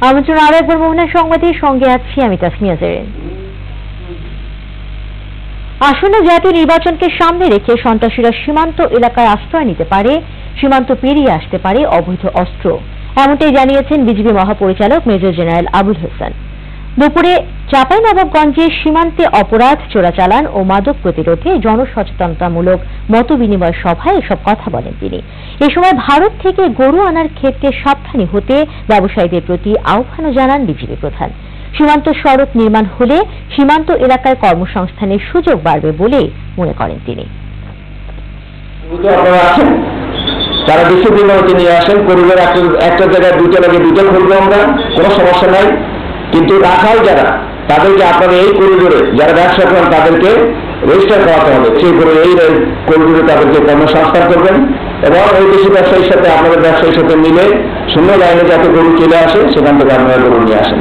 আমন্ত্রণ আরও একবার মোহনা সংবাদে। সঙ্গে আছি আমি তাসমিয়া জেরিন। আসন্ন জাতীয় নির্বাচনকে সামনে রেখে সন্ত্রাসীরা সীমান্ত এলাকায় আশ্রয় নিতে পারে, সীমান্ত পেরিয়ে আসতে পারে অবৈধ অস্ত্র। এমনটাই জানিয়েছেন বিজিবি মহাপরিচালক মেজর জেনারেল আবুল হোসেন। দুপুরে চাঁপাইনবাবগঞ্জে সীমান্তে অপরাধ, চোরাচালান ও মাদক প্রতিরোধে জনসচেতনতামূলক মত বিনিময় সভায় এসব কথা বলেন তিনি। এ সময় ভারত থেকে গরু আনার ক্ষেত্রে সাবধানী হতে ব্যবসায়ীদের প্রতি আহ্বানও জানান বিজিবি প্রধান। সীমান্ত সড়ক নির্মাণ হলে সীমান্ত এলাকায় কর্মসংস্থানের সুযোগ বাড়বে বলে মনে করেন তিনি। তারা ডিসিপ্লিন হতে নিয়ে আসেন একটা একটা জায়গায় দুইটা লাগে, দুইটা খুলবো আমরা, কোনো সমস্যা নাই। কিন্তু রাখাল যারা তাদেরকে আপনারা এই করিডোরে যারা ব্যবসা করেন, তাদেরকে রেজিস্টার করাতে হবে। সেই করে এই করিডোরে তাদেরকে কর্মসংস্থান করবেন এবং ওই দেশি ব্যবসায়ীর সাথে, আপনাদের ব্যবসায়ীর সাথে মিলে শূন্য লাইনে যাতে গরু চলে আসে, সেখান থেকে আপনারা গরু নিয়ে আসেন।